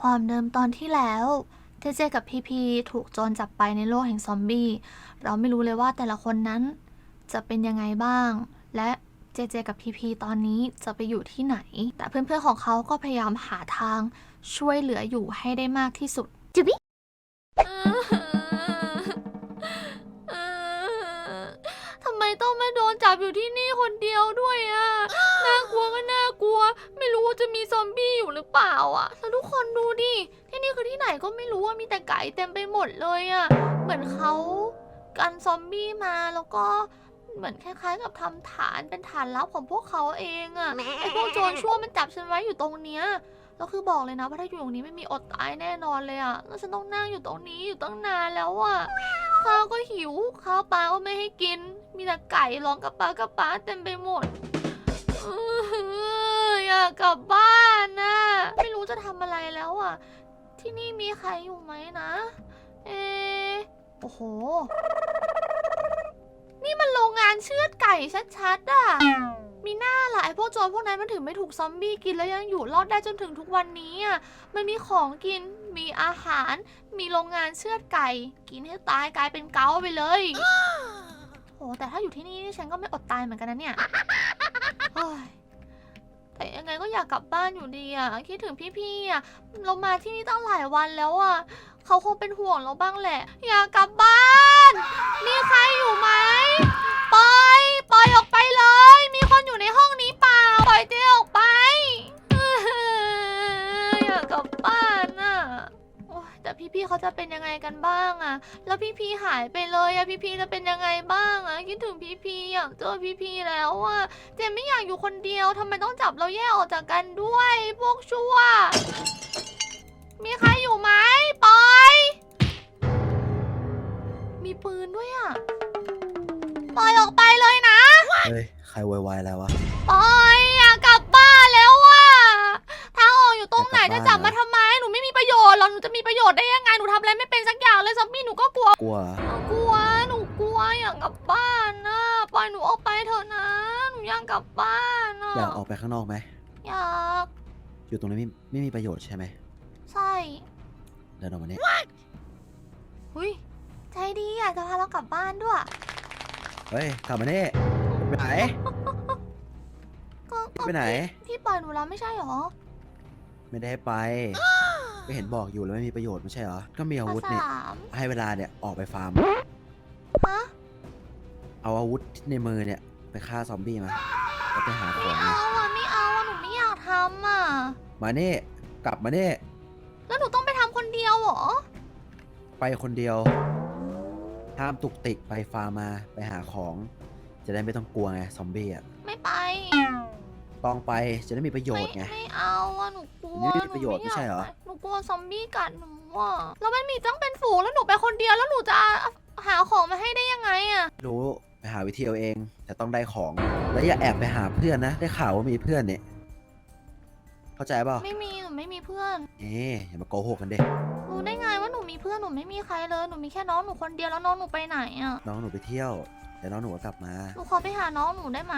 ความเดิมตอนที่แล้ว เจเจกับพีพีถูกโจรจับไปในโลกแห่งซอมบี้ เราไม่รู้เลยว่าแต่ละคนนั้นจะเป็นยังไงบ้าง และเจเจกับพีพีตอนนี้จะไปอยู่ที่ไหน แต่เพื่อนๆของเขาก็พยายามหาทางช่วยเหลืออยู่ให้ได้มากที่สุดจุบิทำไมต้องมาโดนจับอยู่ที่นี่คนเดียวด้วยอะน่ากลัวก็น่า ซอมบี้อยู่หรือเปล่าอะแล้วทุกคนดูดิที่นี่คือที่ไหนก็ไม่รู้ว่ามีแต่ไก่เต็มไปหมดเลยอะเหมือนเขากันซอมบี้มาแล้วก็เหมือนคล้ายๆ กับทำฐานเป็นฐานลับของพวกเขาเองอะไอพวกโจรชั่วมันจับฉันไว้อยู่ตรงเนี้ยแล้วคือบอกเลยนะว่าถ้าอยู่ตรงนี้ไม่มีอดตายแน่นอนเลยอะแล้วฉันต้องนั่งอยู่ตรงนี้อยู่ตั้งนานแล้วอะข้าวก็หิวข้าวปลาก็ไม่ให้กิน มีแต่ไก่ร้องกระปากระปาเต็มไปหมดเอ อยากกลับบ้านนะไม่รู้จะทำอะไรแล้วอะ ที่นี่มีใครอยู่ไหมนะ เอโอ้โห นี่มันโรงงานเชือดไก่ชัดๆอะ มีหน้าล่ะไอพวกโจรพวกนั้นมันถึงไม่ถูกซอมบี้กินแล้วยังอยู่รอดได้จนถึงทุกวันนี้อะ มันมีของกิน มีอาหาร มีโรงงานเชือดไก่ กินให้ตายกลายเป็นเกาไปเลย โอ้แต่ถ้าอยู่ที่นี่นี่ฉันก็ไม่อดตายเหมือนกันนะเนี่ย แต่ยังไงก็อยากกลับบ้านอยู่ดีอะคิดถึงพี่ๆอะเรามาที่นี่ตั้งหลายวันแล้วอะเขาคงเป็นห่วงเราบ้างแหละ อยากกลับบ้าน มีใครอยู่ไหมปล่อยปล่อยออกไปเลย กันบ้างอะแล้วพี่ๆหายไปเลยอะพี่ๆจะเป็นยังไงบ้างอะคิดถึงพี่ๆอยากเจอพี่ๆแล้วอะเจมไม่อยากอยู่คนเดียวทำไมต้องจับเราแยกออกจากกันด้วยพวกชั่ว มีใครอยู่ไหมปอย มีปืนด้วยอะปล่อยออกไปเลยนะเฮ้ย ใครโวยวายแล้ววะ ปอยอยากกลับบ้านแล้วอะทางออกอยู่ตรงไหนอยากกลัจะบจับบ้านมาทำไม หนูไม่มีประโยชน์หรอกหนูจะมีประโยชน์ได้ยังไงหนูทำอะไรไม่เป็นสักอย่างเลยซอมบี้หนูก็กลัวกลัวกลัวหนูกลัวอยากกลับบ้านนะปล่อยหนูออกไปเถอะนะหนูอยากกลับบ้านนะอยากออกไปข้างนอกไหม อยากอยู่ตรงนี้ไม่ไม่มีประโยชน์ใช่ไหมใช่เดินออกมาเนี่ยหุยใจดีอยากจะพาเรากลับบ้านด้วยเฮ้ยกลับมาเนี่ยไปไหนก็ก็ไปไหนพี่ปล่อยหนูแล้วไม่ใช่หรอ ไม่ได้ให้ไป ก็เห็นบอกอยู่แล้วไม่มีประโยชน์ไม่ใช่เหรอ ก็มีอาวุธภาเนี่ยษามให้เวลาเนี่ยออกไปฟาร์ม ฮะเอาอาวุธในมือเนี่ยไปฆ่าซอมบี้มาแล้วไปหาขไม่องเอามาอะไม่เอาอะหนูไม่อยากทำอะ มาเนี่ยกลับมาเนี่ยแล้วหนูต้องไปทำคนเดียวเหรอ ไปคนเดียวห้ามตุกติกไปฟาร์มมาไปหาของ จะได้ไม่ต้องกลัวไงซอมบี้อะไม่ไป ต้องไปจะได้มีประโยชน์ไง ไม่ไม่เอาอะหนูกลัวนี่ไม่มีประโยชน์นูไม่ใช่เหรอยากปหนูกลัวซอมบี้กัดหนูอะแล้วมันมีตั้งเป็นฝูงแล้วหนูไปคนเดียวแล้วหนูจะหาของมาให้ได้ยังไงอะรู้ไปหาวิธีเอาเอง แต่ต้องได้ของ แล้วอย่าแอบไปหาเพื่อนนะ ได้ข่าวว่ามีเพื่อนเนี่ย เข้าใจเปล่าไม่มีหนูไม่มีเพื่อนเอ๊ะอย่ามาโกหกกันเด็รู้ได้ไงว่าหนูมีเพื่อนหนูไม่มีใครเลยหนูมีแค่น้องหนูคนเดียวแล้วน้องหนูไปไหนอะน้องหนูไปเที่ยวแต่น้องหนูก็กลับมาหนูขอไปหาน้องหนูได้ไหม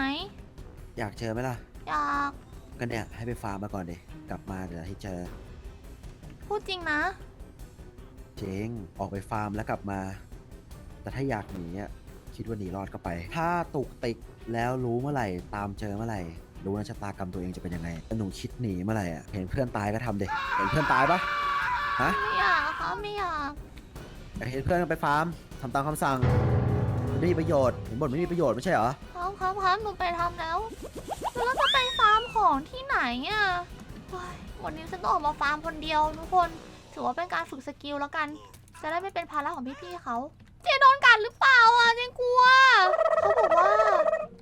อยากเจอไหมล่ะ อยากก็เนี่ยให้ไปฟาร์มมาก่อนเด็กลับมาเดี๋ยวให้เจอพูดจริงนะ เจ๊งออกไปฟาร์มแล้วกลับมา แต่ถ้าอยากหนีอะคิดว่าหนีรอดก็ไป ถ้าตุกติกแล้วรู้เมื่อไหร่ ตามเจอเมื่อไหร่ รู้นะชะตากรรมตัวเองจะเป็นยังไงถ้าหนูคิดหนีเมื่อไหร่อะเห็นเพื่อนตายก็ทำเด็เห็นเพื่อนตายปะฮะ ไม่อยากอะค่ะไม่อยาก อยากเห็นเพื่อนไปฟาร์มทำตามคำสั่งไม่มีประโยชน์เห็นบ่นไม่มีประโยชน์ไม่ใช่เหรอ ครับครับครับหนูไปทำแล้วแล้วจะไปฟาร์มของที่ไหนอะวันนี้ฉันต้องออกมาฟาร์มคนเดียวทุกคนถือว่าเป็นการฝึกสกิลแล้วกัน จะได้ไม่เป็นภาระของพี่ๆเขาเจโดนกัดหรือเปล่าอะเจกลัวเขาบอกว่า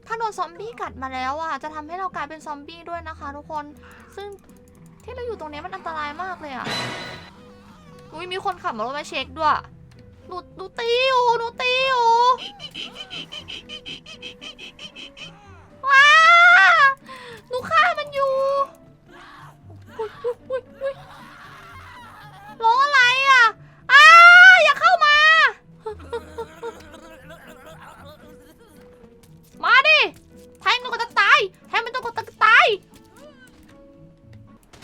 ถ้าโดนซอมบี้กัดมาแล้วอะจะทำให้เรากลายเป็นซอมบี้ด้วยนะคะ ทุกคน ซึ่งที่เราอยู่ตรงนี้มันอันตรายมากเลยอะอุ้ยมีคนขับมารถมาเช็คด้วยหนูหนูตีอยู่หนูตีอยู่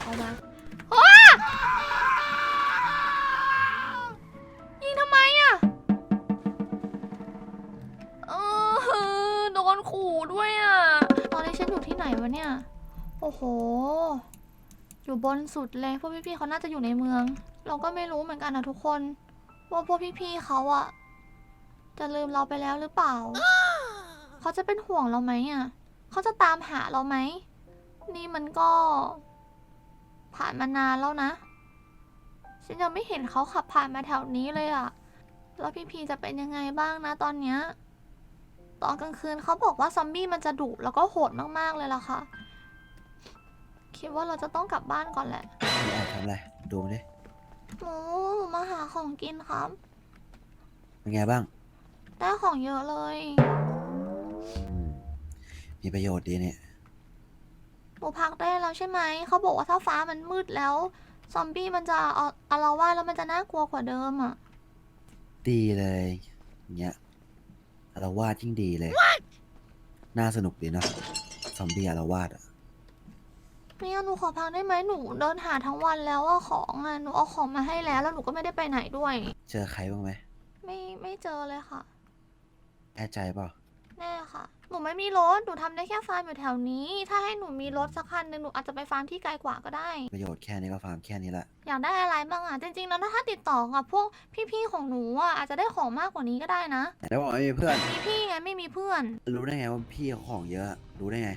เอามาโอยิงทำไมอะเออโดนขู่ด้วยอะ ตอนนี้ฉันอยู่ที่ไหนวะเนี่ย โอ้โห อยู่บนสุดเลย พวกพี่ๆเขาน่าจะอยู่ในเมือง เราก็ไม่รู้เหมือนกันนะทุกคน ว่าพวกพี่ๆเขาอะจะลืมเราไปแล้วหรือเปล่า เขาจะเป็นห่วงเราไหมอะเขาจะตามหาเราไหม นี่มันก็ ผ่านมานานแล้วนะ ฉันยังไม่เห็นเขาขับผ่านมาแถวนี้เลยอะแล้วพี่พีจะเป็นยังไงบ้างนะตอนเนี้ยตอนกลางคืนเขาบอกว่าซอมบี้มันจะดุแล้วก็โหดมากๆเลยล่ะค่ะ คิดว่าเราจะต้องกลับบ้านก่อนแหละพี่แอบทำอะไร ดูมันดิหนูหนูมาหาของกินครับ เป็นไงบ้างได้ของเยอะเลย อืมมีประโยชน์ดีเนี่ย หนูพักได้แล้วใช่ไหม เขาบอกว่าถ้าฟ้ามันมืดแล้ว ซอมบี้มันจะเอาอาละวาดแล้วมันจะน่ากลัวกว่าเดิมอะ ดีเลยอย่างเงี้ยอารวาสยิ่งดีเลย น่าสนุกดีเนอะซอมบี้อารวาสอะเนี่ยหนูขอพักได้ไหมหนูเดินหาทั้งวันแล้วว่าของอะหนูเอาของมาให้แล้วแล้วหนูก็ไม่ได้ไปไหนด้วย เจอใครบ้างไหม ไม่ไม่เจอเลยค่ะ แน่ใจเปล่า แน่ค่ะ หนูไม่มีรถ หนูทำได้แค่ฟาร์มอยู่แถวนี้ ถ้าให้หนูมีรถสักคันหนึ่งหนูอาจจะไปฟาร์มที่ไกลกว่าก็ได้ ประโยชน์แค่นี้ก็ฟาร์มแค่นี้แหละ อยากได้อะไรบ้างอะ จริงๆ แล้วถ้าติดต่อกับพวกพี่ๆ ของหนูอะอาจจะได้ของมากกว่านี้ก็ได้นะ แต่ได้บอกไม่มีเพื่อน มีพี่ไงไม่มีเพื่อน รู้ได้ไงว่าพี่เขาของเยอะ รู้ได้ไง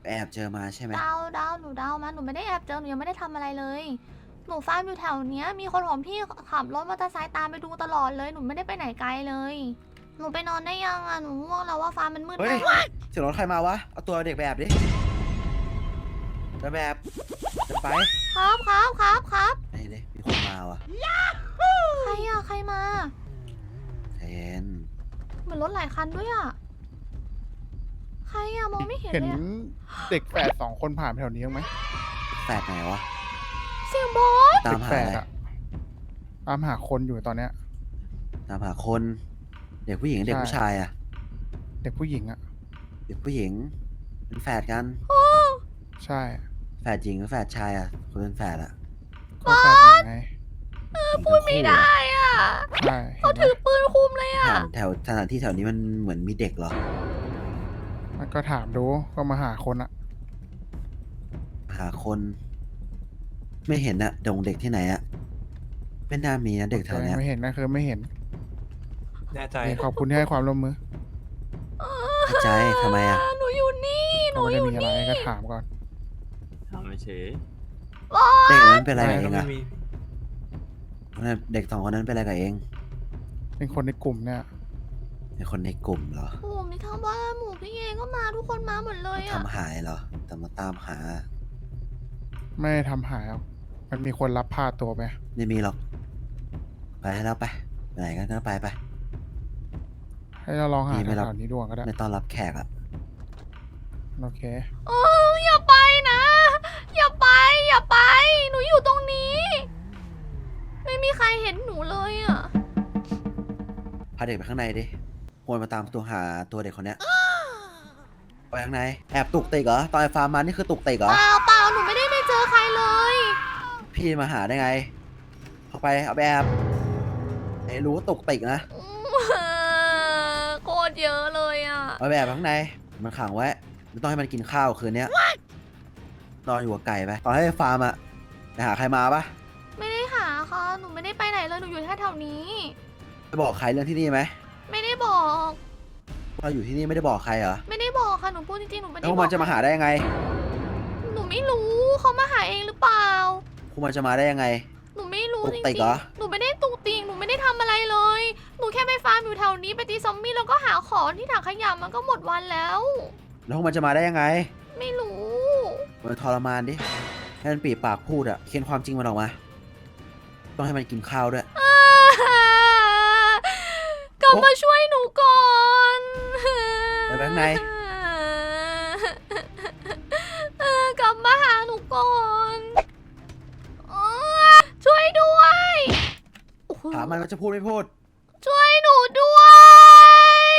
ไปแอบเจอมาใช่ไหม ดาวดาวหนูดาวมา หนูไม่ได้แอบเจอ หนูยังไม่ได้ทำอะไรเลย หนูฟาร์มอยู่แถวเนี้ย มีคนของพี่ขับรถมอเตอร์ไซค์ตามไปดูตลอดเลย หนูไม่ได้ไปไหนไกลเลยห นูไปนอนได้ยังอะ หนูง่วงแล้วว่าฟาร์มมันมืดเฮ้ย มากเสียงรถใครมาวะ เอาตัวเด็กแบบดิเดินแบบเดินไปครับครับครับครับไอ้เด็มีคนมาว่ะใครอะ ใครมาใจเย็นเหมือนรถหลายคันด้วยอะ ใครอะ มองไม่เห็นเห็นเลยอะเด็กแฝดสองคนผ่านไปแถวนี้บ้างไหมแฝดไหนวะ เสียงบอสตาเด็มกหาแฝอะดไรอะตามหาคนอยู่ตอนเนี้ย ตามหาคน เด็กผู้หญิงเด็กใช่ผู้ชายอะเด็กผู้หญิงอะเด็กผู้หญิง เป็นแฝดกัน ใช่แฝดหญิงกับแฝดชายอะคนเป็นแฝดอะก็แฝดหญิงไงพูดไม่ได้อะใช่เขาเห็นไหมถือปืนคุมเลยอะ แถวสถานที่แถวนี้มันเหมือนมีเด็กเหรอ มันก็ถามดู ก็มาหาคนอะหาคน ไม่เห็นอะดงเด็กที่ไหนอะไม่น่ามีนะเด็กแถวเนี้ยไม่เห็นนะคือไม่เห็น แน่ใจนี่ขอบคุณที่ให้ความร่วมมือเข้าใจทำไมอะหนูอยู่นี่หก็นูไม่อได้ยู่มีอะไรนี่ก็ถามก่อนทำเฉยเด็กนั้นเป็นอะไรกับเอก็งไม่อะมีคนนั้นเด็กสองคนนั้นเป็นอะไรกับเองเป็นคนในกลุ่มเนี่ยเป็นคนในกลุ่มเหรอโอ้โหมีทั้งบ้านหมู่พี่เองก็มาทุกคนมาหมดเลยอะทำหายเหรอแต่มาตามหา ไม่ได้ทำหายหรอกมันมีคนรับพาตัวไป ไม่มีหรอก ไปให้แล้วไปไปไหนกันก็ไปไป ให้เราลองหามีไหมล่ะแถวๆนี้ดูก่อนก็ได้ ไม่ต้อนรับแขกอะโอเคเอออย่าไปนะ อย่าไป อย่าไป หนูอยู่ตรงนี้ ไม่มีใครเห็นหนูเลยอะ พาเด็กไปข้างในดิควรมาตามตัวหาตัวเด็กคนเนี้ยไปข้างใน แอบตุกติกเหรอ ตอนไอ้ฟาร์มมานี่คือตุกติกเหรอ เปล่าเปล่าหนูไม่ได้ไปเจอใครเลย พี่มาหาได้ไงเข้าไป เอาไปแอบไอ้รู้ว่าตุกติกนะ อืมโคตรเยอะ เลยอะเอาไปแอบข้างในมันขังไว้ไม่ต้องให้มันกินข้าวคืนเนี้ยนอนอยู่กับไก่ไปตอนให้ฟาร์มอะไปหาใครมาปะไม่ได้หาค่ะหนูไม่ได้ไปไหนเลยหนูอยู่แค่แถวนี้ ไปบอกใครเรื่องที่นี่ไหมไม่ได้บอกว่าอยู่ที่นี่ไม่ได้บอกใครเหรอไม่ได้บอกค่ะหนูพูดจริงๆหนูไม่แล้ได้วพวบกอมักนจะมาหาได้ยังไงหนูไม่รู้เขามาหาเองหรือเปล่า พวกมันจะมาได้ยังไง หนูไม่รู้ตุจกติริกงเหรอ ๆหนูไม่ได้ตุกติกหนูไม่ได้ทำอะไรเลย หนูแค่ไปฟาร์มอยู่แถวนี้ไปตีซอมบี้แล้วก็หาของที่ถังขยะมันก็หมดวันแล้ว แล้วพวกมันจะมาได้ยังไง ไม่รู้ มันทรมานดิให้มันปีปากพูดอะเขียนความจริงมันออกมา ต้องให้มันกินข้าวด้วย กลับมาช่วยหนูก่อนไปข้างใน เออกลับมาหาหนูก่อน โอ้โหถามมันว่าจะพูดไม่พูด ช่วยหนูด้วย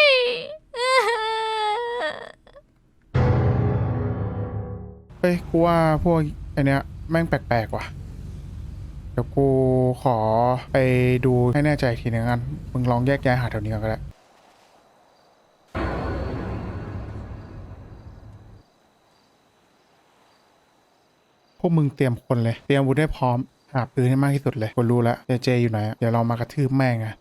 เฮ้ยกูว่าพวกไอเนี้ยแม่งแปลกๆว่ะ เดี๋ยวกูขอไปดูให้แน่ใจอีกทีนึงกัน มึงลองแยกย้ายหาแถวนี้ก่อนก็ได้ พวกมึงเตรียมคนเลย เตรียมอาวุธให้พร้อม หาปืนให้มากที่สุดเลยกูรู้แล้วเจเจอยู่ไหนเดี๋ยวเรามากระทืบแม่งอะ